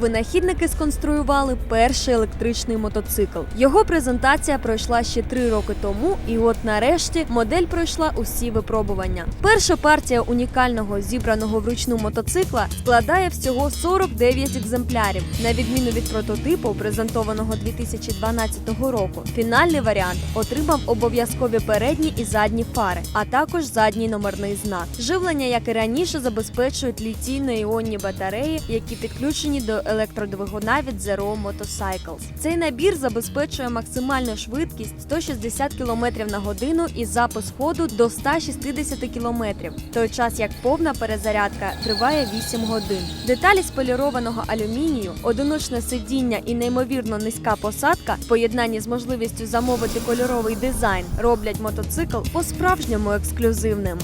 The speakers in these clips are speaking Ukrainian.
винахідники сконструювали перший електричний мотоцикл. Його презентація пройшла ще три роки тому, і от нарешті модель пройшла усі випробування. Перша партія унікального зібраного вручну мотоцикла складає всього 49 екземплярів, на відміну від прототипу, презентованого 2012 року. Фінальний варіант отримав обов'язкові передні і задні фари, а також задній номерний знак. Живлення, як і раніше, забезпечують літійно-іонні батареї, які підключені до електродвигуна від Zero Motorcycles. Цей набір забезпечує максимальну швидкість 160 км на годину і запуск ходу до 160 км, той час як повна перезарядка триває 8 годин. Деталі з полірованого алюмінію, одиночне сидіння і неймовірно низька посадка в поєднанні з можливістю замовити кольоровий дизайн роблять мотоцикл по-справжньому ексклюзивним.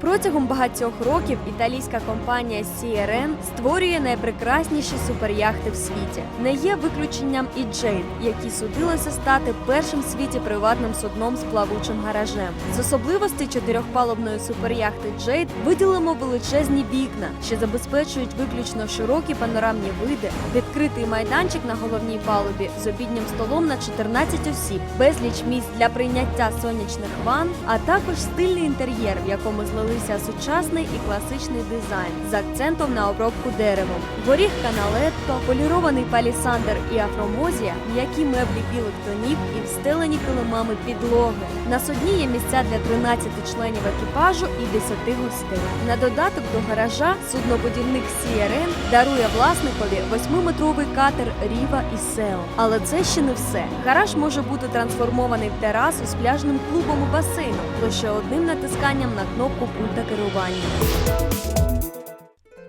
Протягом багатьох років італійська компанія CRN створює найпрекрасніші суперяхти в світі. Не є виключенням і Джейд, які судилося стати першим в світі приватним судном з плавучим гаражем. З особливостей чотирьохпалубної суперяхти Джейд виділимо величезні вікна, що забезпечують виключно широкі панорамні види, відкритий майданчик на головній палубі з обіднім столом на 14 осіб, безліч місць для прийняття сонячних ванн, а також стильний інтер'єр, в якому злилися сучасний і класичний дизайн з акцентом на обробку деревом. Горіх каналетто, полірований палісандр і афромозія, м'які меблі білих тонів і встелені килимами підлоги. На судні є місця для 13 членів екіпажу і 10 гостей. На додаток до гаража суднобудівник CRN дарує власникові 8-метровий катер Ріва і Сео. Але це ще не все. Гараж може бути трансформований в терасу з пляжним клубом і басейном лише одним натисканням на кнопку пульта керування.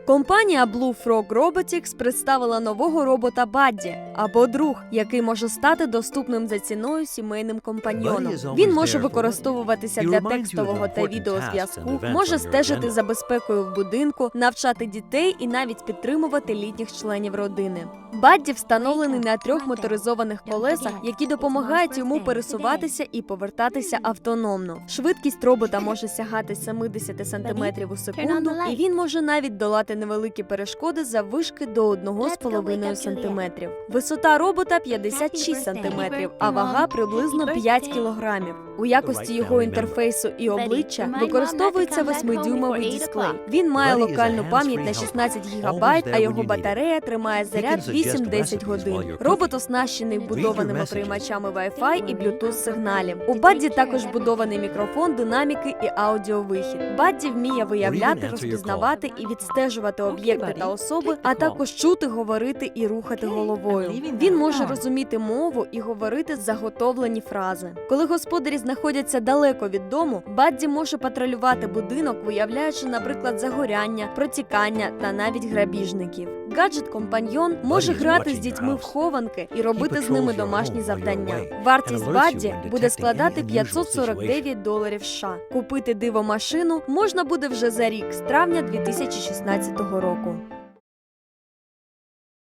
Компанія Blue Frog Robotics представила нового робота Бадді або друг, який може стати доступним за ціною сімейним компаньйоном. Він може використовуватися для текстового та відеозв'язку, може стежити за безпекою в будинку, навчати дітей і навіть підтримувати літніх членів родини. Бадді встановлений на трьох моторизованих колесах, які допомагають йому пересуватися і повертатися автономно. Швидкість робота може сягати 70 см у секунду, і він може навіть долати невеликі перешкоди за вишки до 1,5 см. Висота робота 56 см, а вага приблизно 5 кг. У якості його інтерфейсу і обличчя використовується 8-дюймовий дисплей. Він має локальну пам'ять на 16 ГБ, а його батарея тримає заряд 8-10 годин. Робот оснащений вбудованими приймачами Wi-Fi і Bluetooth сигналів. У Бадді також вбудований мікрофон, динаміки і аудіовихід. Бадді вміє виявляти, розпізнавати і відстежувати об'єкти та особи, а також чути, говорити і рухати головою. Він може розуміти мову і говорити заготовлені фрази. Коли господарі знаходяться далеко від дому, Бадді може патрулювати будинок, виявляючи, наприклад, загоряння, протікання та навіть грабіжників. Гаджет компаньйон може грати з дітьми в хованки і робити з ними домашні завдання. Вартість Бадді буде складати 549 доларів США. Купити диво машину можна буде вже за рік з травня 2016 року.